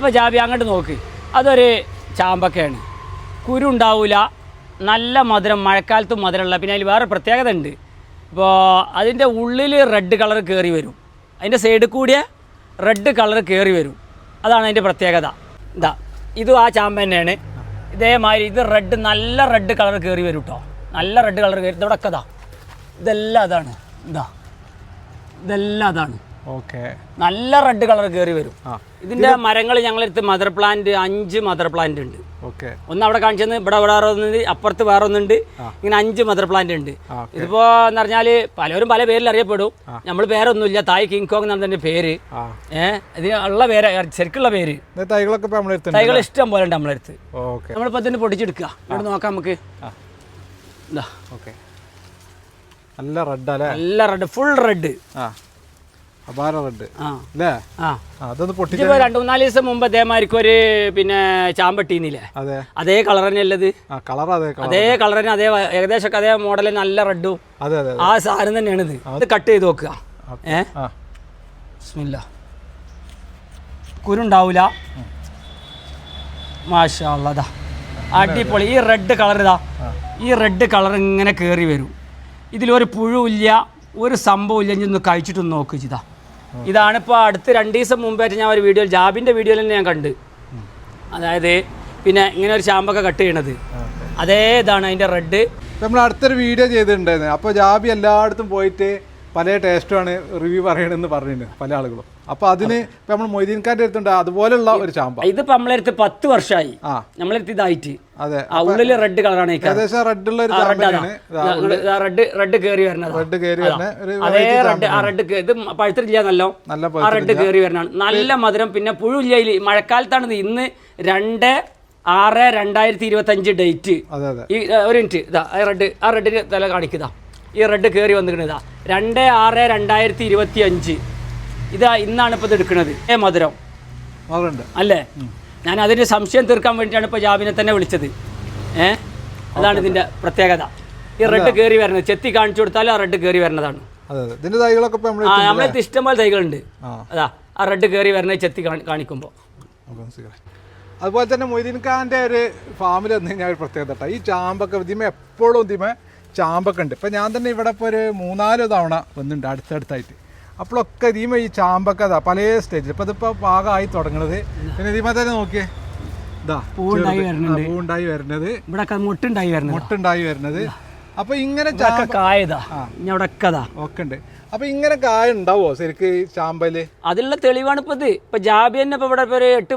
അപ്പോൾ ജാബി അങ്ങോട്ട് നോക്ക്. അതൊരു ചാമ്പക്കയാണ് കുരു ഉണ്ടാവില്ല നല്ല മധുരം മഴക്കാലത്തും മധുരമുള്ള പിന്നെ അതിൽ വേറെ പ്രത്യേകത ഉണ്ട്. ഇപ്പോൾ അതിന്റെ ഉള്ളിൽ റെഡ് കളർ കയറി വരും. അതിന്റെ സൈഡിൽ കൂടിയ റെഡ് കളർ കയറി വരും. അതാണ് അതിന്റെ പ്രത്യേകത. ഇതാ ഇതും ആ ചാമ്പ തന്നെയാണ്. ഇതേമാതിരി ഇത് റെഡ് നല്ല റെഡ് കളർ കയറി വരും കേട്ടോ നല്ല റെഡ് കളർ കയറി ഇതോടൊക്കെ ഇതാ ഇതെല്ലാം അതാണ്. ഇതാ ഇതെല്ലാം അതാണ്. ഓക്കെ. നല്ല റെഡ് കളർ കയറി വരും. ഇതിന്റെ മരങ്ങൾ ഞങ്ങളെടുത്ത് മദർ പ്ലാന്റ് അഞ്ച് മദർ പ്ലാന്റ് ഉണ്ട്. ഓക്കെ. ഒന്ന് അവിടെ കാണിച്ചത് ഇവിടെ വേറെ ഒന്നുണ്ട് അപ്പുറത്ത് വേറെ ഒന്നുണ്ട് ഇങ്ങനെ അഞ്ച് മദർ പ്ലാന്റ് ഉണ്ട്. ഇതിപ്പോ എന്ന് പറഞ്ഞാൽ പലരും പല പേരിൽ അറിയപ്പെടും. നമ്മൾ പേരൊന്നുമില്ല തായ് കിങ് കോങ് എന്നാണ് പേര്. ഏഹ് ഇതിന് ഉള്ള പേര് ശരിക്കുള്ള പേര്. തൈകളൊക്കെ തൈകൾ ഇഷ്ടം പോലെ ഉണ്ട് നമ്മളടുത്ത് നമ്മളിപ്പോ തന്നെ പൊടിച്ചെടുക്ക പൊടിച്ചെടുക്കുക ഇവിടെ നോക്കാം നമുക്ക്. ഓക്കെ. നല്ല റെഡ് അല്ലേ? നല്ല റെഡ് ഫുൾ റെഡ്. ആ. അപാര റെഡ് അല്ലേ അതൊന്ന് പൊട്ടി രണ്ടു മൂന്നാൽ ദിവസം മുമ്പ് അതേമാതിരിക്ക് ഒരു പിന്നെ ചാമ്പട്ടീന്നില്ലേ അതെ. അതേ കളർ തന്നെ കളർ. അതെ കളർ തന്നെ അതേ ഏകദേശം അതേ മോഡൽ നല്ല റെഡും. ആ സാധനം തന്നെയാണ് ഇത്. അത് കട്ട് ചെയ്ത് നോക്കുക ഏഹ് കുരുണ്ടാവൂല. മാഷാള്ളതാ അടിപൊളി. ഈ റെഡ് കളർ ഇതാ. ഈ റെഡ് കളർ ഇങ്ങനെ കയറി വരും. ഇതിലൊരു പുഴുവില്ല ഒരു സംഭവം ഇല്ല ഇനി ഒന്ന് കഴിച്ചിട്ടൊന്ന് നോക്ക് ഇതാ ഇതാണിപ്പോൾ അടുത്ത് രണ്ട് ദിവസം മുമ്പായിട്ട് ഞാൻ ഒരു വീഡിയോയിൽ ജാബിന്റെ വീഡിയോയിൽ തന്നെ ഞാൻ കണ്ട്. അതായത് പിന്നെ ഇങ്ങനെ ഒരു ചാമ്പൊക്കെ കട്ട് ചെയ്യണത്. അതേ ഇതാണ് അതിന്റെ റെഡ് നമ്മൾ അടുത്തൊരു വീഡിയോ ചെയ്തിട്ടുണ്ടായിരുന്നു. അപ്പോൾ ജാബി എല്ലായിടത്തും പോയിട്ട് പല ടേസ്റ്റുമാണ് റിവ്യൂ പറയണമെന്ന് പറഞ്ഞിട്ടുണ്ട് പല ആളുകളും. അപ്പൊ അതിന് ഇപ്പൊ നമ്മൾ മൊയ്തീൻകാരുടെ അടുത്തുണ്ട് അതുപോലെയുള്ള ഒരു ചാമ്പ. ഇതിപ്പോൾ നമ്മളെടുത്ത് പത്ത് വർഷമായി നമ്മളെടുത്ത് ഇതായിട്ട്. അതെ. ഉള്ളിൽ റെഡ് കളറാണ് ഏകദേശം ഏകദേശം ഉള്ള ഒരു റെഡ് റെഡ് കയറി വരണത് റെഡ് കയറി അതേ. റെഡ് ആ റെഡ് ഇത് പഴുത്തിട്ടില്ല നല്ലോ. നല്ല ആ റെഡ് കയറി വരണതാണ്. നല്ല മധുരം പിന്നെ പുഴുല്ല മഴക്കാലത്താണ് ഇന്ന് രണ്ട് ആറ് രണ്ടായിരത്തി ഇരുപത്തി അഞ്ച് ഡേറ്റ് ഈ ഒരു മിനിറ്റ്. ഇതാ റെഡ് ആ റെഡിന് തല കാണിക്കുക ഈ റെഡ് കയറി വന്നിരിക്കുന്നത് ഇതാ. രണ്ട് ആറ് രണ്ടായിരത്തി ഇരുപത്തി അഞ്ച് ഇതാ ഇന്നാണ് ഇപ്പോൾ ഇത് എടുക്കുന്നത് ഏ മധുരം? അല്ലേ? ഞാൻ അതിന്റെ സംശയം തീർക്കാൻ വേണ്ടിയിട്ടാണ് ഇപ്പോൾ ജാബിനെ തന്നെ വിളിച്ചത്. ഏ? അതാണ് ഇതിന്റെ പ്രത്യേകത. ഈ റെഡ് കയറി വരുന്നത് ചെത്തി കാണിച്ചു കൊടുത്താൽ ആ റെഡ് കയറി വരുന്നതാണ് ആ നമ്മളെ ഇഷ്ടംപോലെ തൈകളുണ്ട്. അതാ ആ റെഡ് കയറി വരുന്നത് ചെത്തി കാണിക്കുമ്പോൾ അതുപോലെ തന്നെ മൊയ്തീൻ ഖാന്റെ ഒരു ഫാമിൽ വന്നു കഴിഞ്ഞാൽ ഒരു പ്രത്യേകത ഈ ചാമ്പൊക്കെ ഇതിമ എപ്പോഴും ഇതിമ ചാമ്പൊക്കെ ഉണ്ട്. ഇപ്പം ഞാൻ തന്നെ ഇവിടെ ഇപ്പോൾ ഒരു മൂന്നാൽ തവണ വന്നിട്ടുണ്ട് അടുത്തടുത്തായിട്ട്. അപ്പോഴൊക്കെ ഇതിമ ഈ ചാമ്പൊക്കെ അതാ പല സ്റ്റേജിൽ ഇപ്പം ഇതിപ്പോൾ പാകമായി തുടങ്ങുന്നത് പിന്നെ ഇതിമ തന്നെ നോക്കിയേ. ഇതാ പൂവുണ്ടായി വരുന്നത് പൂണ്ടായി പൂവുണ്ടായി വരുന്നത് ഇവിടെ മുട്ടുണ്ടായി വരുന്നത് മുട്ടുണ്ടായി വരുന്നത് അപ്പോൾ ഇങ്ങനെ ഒക്കെ ഉണ്ട്. അപ്പോൾ ഇങ്ങനെ കായ ഉണ്ടാവോ ശരിക്ക് ചാമ്പൽ അതിലുള്ള തെളിവാണ് ഇപ്പോൾ ഇത്. ഇപ്പൊ ജാബി തന്നെ ഇപ്പോൾ ഇവിടെ ഒരു എട്ട്